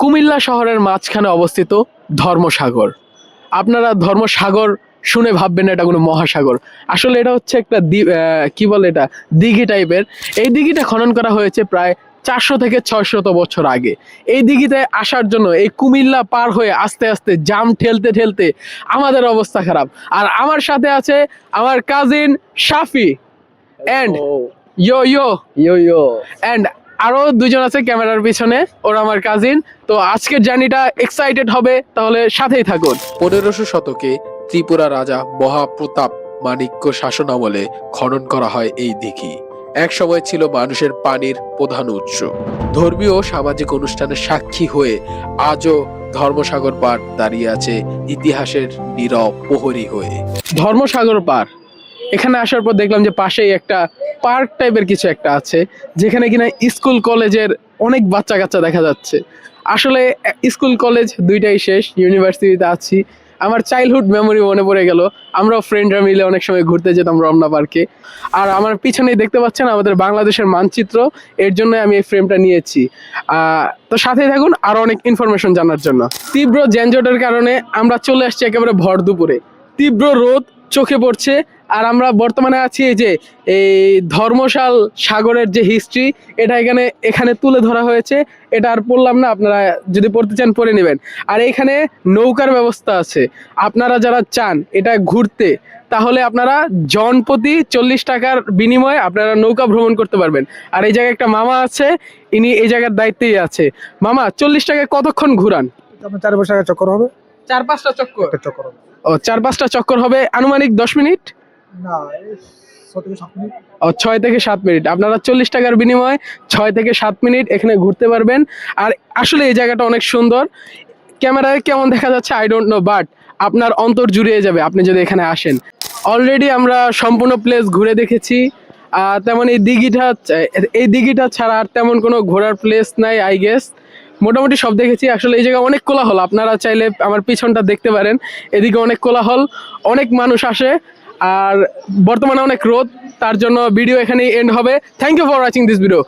কুমিল্লা শহরের মাঝখানে অবস্থিত ধর্মসাগর। আপনারা ধর্মসাগর শুনে ভাববেন না এটা কোনো মহাসাগর। আসলে এটা হচ্ছে একটা কি বলে এটা? দিঘি টাইপের। এই দিঘিটা খনন করা হয়েছে প্রায় চারশো থেকে ছয়শত বছর আগে। এই দিঘিতে আসার জন্য এই কুমিল্লা পার হয়ে আস্তে আস্তে জাম ঠেলতে ঠেলতে আমাদের অবস্থা খারাপ। আর আমার সাথে আছে আমার cousin Shafi. And yo yo yo yo and আরও দুজন আছে ক্যামেরার পিছনে ওরা আমার কাজিন তো আজকের জার্নিটা এক্সাইটেড হবে তাহলে সাথেই থাকুন। পনেরোশো শতকে ত্রিপুরা রাজা মহাপ্রতাপ মাণিক্য শাসন আমলে খনন করা হয় এই দিঘি। এক সময় ছিল মানুষের পানির প্রধান উৎস। ধর্মীয় ও সামাজিক অনুষ্ঠানের সাক্ষী হয়ে আজও ধর্মসাগর পার দাঁড়িয়ে আছে ইতিহাসের নীরব প্রহরী হয়ে। ধর্মসাগর পার। এখানে আসার পর দেখলাম যে পাশেই একটা পার্ক টাইপের কিছু একটা আছে, যেখানে কিনা স্কুল কলেজের অনেক বাচ্চা কাচ্চা দেখা যাচ্ছে। আসলে স্কুল কলেজ দুইটাই শেষ, ইউনিভার্সিটিতে আছি। আমার চাইল্ডহুড মেমোরি মনে পড়ে গেল, আমরাও ফ্রেন্ডরা মিলে অনেক সময় ঘুরতে যেতাম রমনা পার্কে আর আমার পিছনেই দেখতে পাচ্ছেন আমাদের বাংলাদেশের মানচিত্র, এর জন্য আমি এই ফ্রেমটা নিয়েছি। তো সাথেই থাকুন, আরও অনেক ইনফরমেশন জানার জন্য। তীব্র যানজটের কারণে আমরা চলে আসছি একেবারে ভর দুপুরে। তীব্র রোদ চোখে পড়ছে আর আমরা বর্তমানে আছি এই যে এই ধর্মশাল সাগরের যে হিস্ট্রি এটা এখানে এখানে তুলে ধরা হয়েছে। এটা আর পড়লাম না আপনারা যদি পড়তে চান পড়ে নেবেন। আর এখানে নৌকার ব্যবস্থা আছে। আপনারা যারা চান এটা ঘুরতে তাহলে আপনারা জনপ্রতি চল্লিশ টাকার বিনিময়ে আপনারা নৌকা ভ্রমণ করতে পারবেন। আর এই জায়গায় একটা মামা আছে ইনি এই জায়গার দায়িত্বেই আছে। মামা চল্লিশ টাকায় কতক্ষণ ঘুরান? চার বছর চক্কর হবে। চার পাঁচটা চক্কর। চক্কর হবে। ও চার পাঁচটা চক্কর হবে আনুমানিক দশ মিনিট? ছয় থেকে সাত মিনিট। আপনারা চল্লিশ টাকার বিনিময়ে ছয় থেকে সাত মিনিট এখানে ঘুরতে পারবেন। আর আসলে এই জায়গাটা অনেক সুন্দর। ক্যামেরায় কেমন দেখা যাচ্ছে আই ডোন্ট নো বাট আপনার অন্তর জুড়িয়ে যাবে আপনি যদি এখানে আসেন। অলরেডি আমরা সম্পূর্ণ প্লেস ঘুরে দেখেছি। আহ, তেমন এই দিঘিটা এই দিঘিটা ছাড়া আর তেমন কোনো ঘোরার প্লেস নাই আই গেস মোটামুটি সব দেখেছি। আসলে এই জায়গায় অনেক কোলাহল। আপনারা চাইলে আমার পিছনটা দেখতে পারেন। এদিকে অনেক কোলাহল। অনেক মানুষ আসে। আর বর্তমানে অনেক রোদ, তার জন্য ভিডিও এখানেই এন্ড হবে। Thank you for watching this video